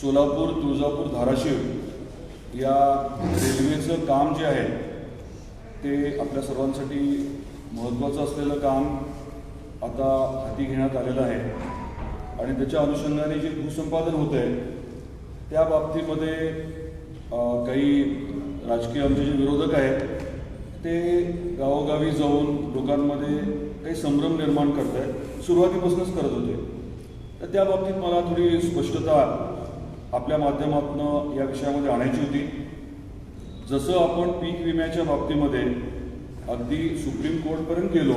सोलापूर तुळजापूर धाराशिव या रेल्वेचं काम जे आहे ते आपल्या सर्वांसाठी महत्त्वाचं असलेलं काम आता हाती घेण्यात आलेलं आहे. आणि त्याच्या अनुषंगाने जे भूसंपादन होतं आहे त्या बाबतीमध्ये काही राजकीय आमचे जे विरोधक आहेत ते गावोगावी जाऊन लोकांमध्ये काही संभ्रम निर्माण करत आहेत सुरुवातीपासूनच करत होते. तर त्या बाबतीत मला थोडी स्पष्टता आपल्या माध्यमातून या विषयामध्ये आणायची होती. जसं आपण पीक विम्याच्या बाबतीमध्ये अगदी सुप्रीम कोर्टपर्यंत गेलो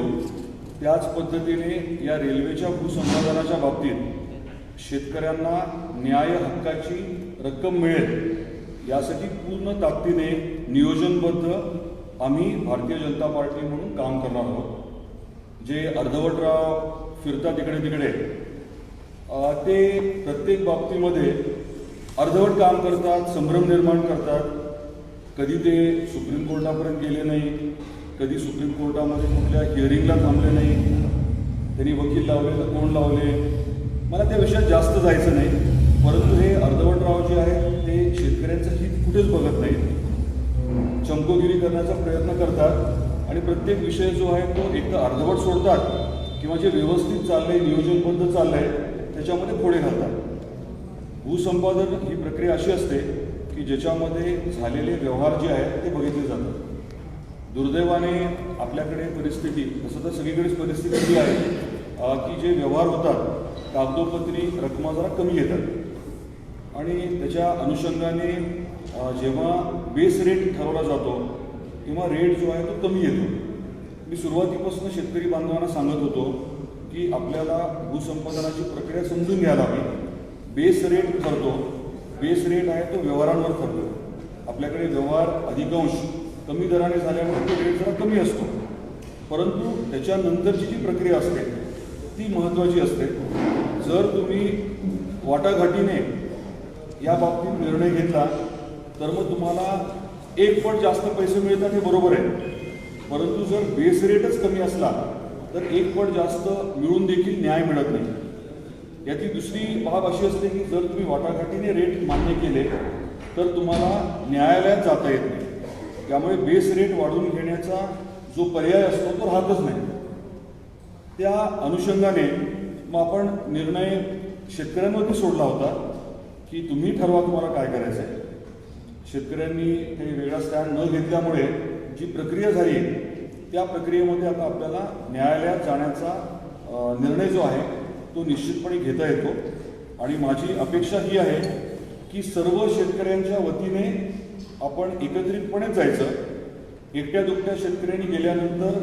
त्याच पद्धतीने या रेल्वेच्या भूसंपादनाच्या बाबतीत शेतकऱ्यांना न्याय हक्काची रक्कम मिळेल यासाठी पूर्ण ताकदीने नियोजनबद्ध आम्ही भारतीय जनता पार्टी म्हणून काम करणार आहोत. जे अर्धवटराव फिरतात इकडे तिकडे ते प्रत्येक बाबतीमध्ये अर्धवट काम करतात संभ्रम निर्माण करतात. कधी ते सुप्रीम कोर्टापर्यंत गेले नाही कधी सुप्रीम कोर्टामध्ये कुठल्या हिअरिंगला थांबले नाही. त्यांनी वकील लावले तर कोण लावले? मला त्या विषयात जास्त जायचं नाही. परंतु हे अर्धवटराव जे आहेत ते शेतकऱ्यांचं हित कुठेच बघत नाहीत. चमकोगिरी करण्याचा प्रयत्न करतात आणि प्रत्येक विषय जो आहे तो एक तर अर्धवट सोडतात किंवा जे व्यवस्थित चाललंय नियोजनबद्ध चाललंय त्याच्यामध्ये पुढे घालतात. भूसंपादन ही प्रक्रिया अशी असते की ज्याच्यामध्ये झालेले व्यवहार जे आहेत ते बघितले जातात. दुर्दैवाने आपल्याकडे परिस्थिती तसं तर सगळीकडेच परिस्थिती अशी आहे की जे व्यवहार होतात कागदोपत्री रकमा जरा कमी येतात. आणि त्याच्या अनुषंगाने जेव्हा बेस रेट ठरवला जातो किंवा रेट जो आहे तो कमी येतो. मी सुरुवातीपासून शेतकरी बांधवांना सांगत होतो की आपल्याला भूसंपादनाची प्रक्रिया समजून घ्यायला हवी. बेस रेट ठरतो बेस रेट आहे तो व्यवहारांवर ठरतो आपल्याकडे व्यवहार अधिकांश कमी दराने झाल्यामुळे तो रेट जरा कमी असतो. परंतु त्याच्यानंतरची जी प्रक्रिया असते ती महत्त्वाची असते. जर तुम्ही वाटाघाटीने या बाबतीत निर्णय घेतला तर मग तुम्हाला एक पट जास्त पैसे मिळतात हे बरोबर आहे. परंतु जर बेस रेटच कमी असला तर एक पट जास्त मिळून देखील न्याय मिळत नाही. याची दुसरी बाब अशी असते की जर तुम्ही वाटाघाटीने रेट मान्य केले तर तुम्हाला न्यायालयात जाता येत नाही. त्यामुळे बेस रेट वाढवून घेण्याचा जो पर्याय असतो तो राहतच नाही. त्या अनुषंगाने मग आपण निर्णय शेतकऱ्यांवरती सोडला होता की तुम्ही ठरवा तुम्हाला काय करायचं आहे शेतकऱ्यांनी काही वेगळा स्टँड न घेतल्यामुळे जी प्रक्रिया झाली त्या प्रक्रियेमध्ये आता आपल्याला न्यायालयात जाण्याचा निर्णय जो आहे तो निश्चितपणे घेता येतो. आणि माझी अपेक्षा ही आहे की सर्व शेतकऱ्यांच्या वतीने आपण एकत्रितपणे जायचं. एकट्या दुकट्या शेतकऱ्यांनी गेल्यानंतर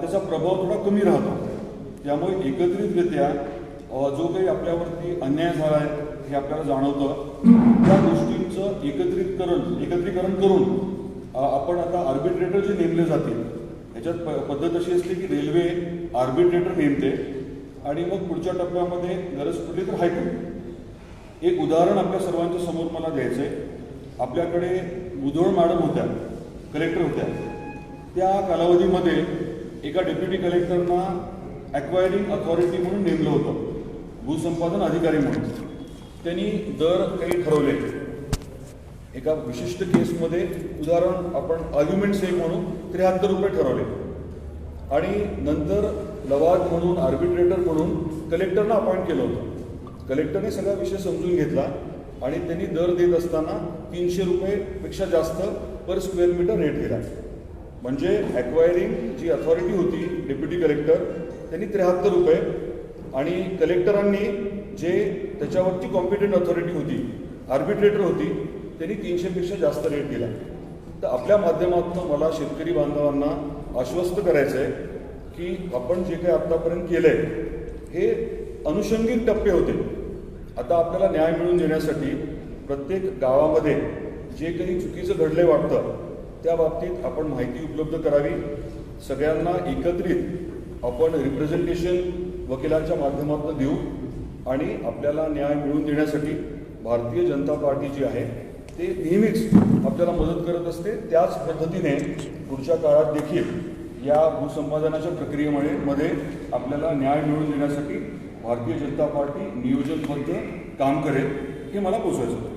त्याचा प्रभाव थोडा कमी राहतो. त्यामुळे एकत्रितरित्या जो काही आपल्यावरती अन्याय झाला आहे हे आपल्याला जाणवतं. त्या गोष्टींचं एकत्रितकरण एकत्रीकरण करून आपण आता आर्बिट्रेटर जे नेमले जातील ह्याच्यात प पद्धत अशी असते की रेल्वे आर्बिट्रेटर नेमते. आणि मग पुढच्या टप्प्यामध्ये गरज पडली तर हायकोर्ट एक उदाहरण आपल्या सर्वांच्या समोर मला द्यायचं आहे आपल्याकडे मुधोळ मॅडम होत्या कलेक्टर होत्या. त्या कालावधीमध्ये एका डेप्युटी कलेक्टरना ॲक्वायरिंग अथॉरिटी म्हणून नेमलं होतं. भूसंपादन अधिकारी म्हणून. त्यांनी दर काही ठरवले. एका विशिष्ट केसमध्ये उदाहरण आपण आर्ग्युमेंट सेक म्हणून त्र्याहत्तर रुपये ठरवले. आणि नंतर लवाद म्हणून आर्बिट्रेटर म्हणून कलेक्टरनं अपॉइंट केलं होतं. कलेक्टरने सगळा विषय समजून घेतला आणि त्यांनी दर देत असताना तीनशे रुपयेपेक्षा जास्त पर स्क्वेअर मीटर रेट दिला. म्हणजे ॲक्वायरिंग जी अथॉरिटी होती डेप्युटी कलेक्टर त्यांनी त्र्याहत्तर रुपये. आणि कलेक्टरांनी जे त्याच्यावरती कॉम्पिटंट अथॉरिटी होती आर्बिट्रेटर होती त्यांनी तीनशेपेक्षा जास्त रेट दिला. तर आपल्या माध्यमातून मला शेतकरी बांधवांना आश्वस्त करायचं आहे की आपण जे काही आत्तापर्यंत केलं आहे हे अनुषंगिक टप्पे होते. आता आपल्याला न्याय मिळवून देण्यासाठी प्रत्येक गावामध्ये जे काही चुकीचं घडलंय वाटतं त्या बाबतीत आपण माहिती उपलब्ध करावी. सगळ्यांना एकत्रित आपण रिप्रेझेंटेशन वकिलांच्या माध्यमातून देऊ आणि आपल्याला न्याय मिळवून देण्यासाठी भारतीय जनता पार्टी जी आहे ते नेहमीच आपल्याला मदत करत असते. त्याच पद्धतीने पुढच्या काळात देखील या भूसंपादनाच्या प्रक्रियेमुळे मध्ये आपल्याला न्याय मिळवून देण्यासाठी भारतीय जनता पार्टी नियोजनबद्ध काम करेल हे मला पोचवायचं होतं.